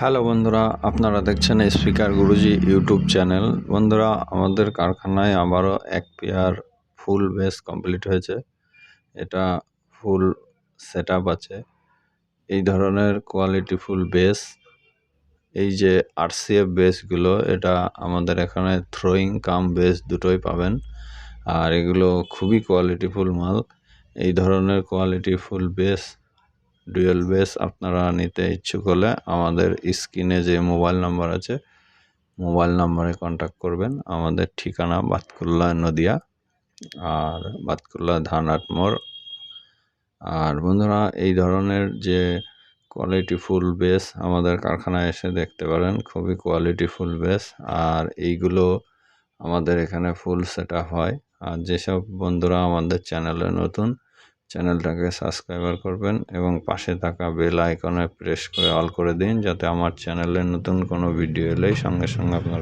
Hello বন্ধুরা, আপনারা দেখছেন স্পিকার গুরুজি ইউটিউব চ্যানেল। বন্ধুরা, আমাদের কারখানায় আবারও এক পেয়ার ফুল বেস কমপ্লিট হয়েছে। এটা ফুল সেট আছে। এই ধরনের কোয়ালিটি ফুল বেস, এই যে আরসিএফ বেসগুলো, এটা আমাদের এখানে থ্রোয়িং কাম বেস দুটোই পাবেন। আর এগুলো খুবই কোয়ালিটিফুল মাল। এই ধরনের কোয়ালিটিফুল বেস ডুয়েল বেস আপনারা নিতে ইচ্ছুক হলে আমাদের স্ক্রিনে যে মোবাইল নাম্বার আছে, মোবাইল নাম্বারে কন্ট্যাক্ট করবেন। আমাদের ঠিকানা বাতকুল্লা নদিয়া আর বাতকুল্লা ধানহাট মোড়। আর বন্ধুরা, এই ধরনের যে কোয়ালিটি ফুল বেস আমাদের কারখানায় এসে দেখতে পারেন, খুবই কোয়ালিটি ফুল বেস। আর এইগুলো আমাদের এখানে ফুল সেট হয়। আর যেসব বন্ধুরা আমাদের চ্যানেলে নতুন চ্যানেলটাকে সাবস্ক্রাইবার করবেন এবং পাশে থাকা বেল আইকনে প্রেস করে অল করে দিন যাতে আমার চ্যানেলে নতুন কোনো ভিডিও এলেই সঙ্গে সঙ্গে আপনার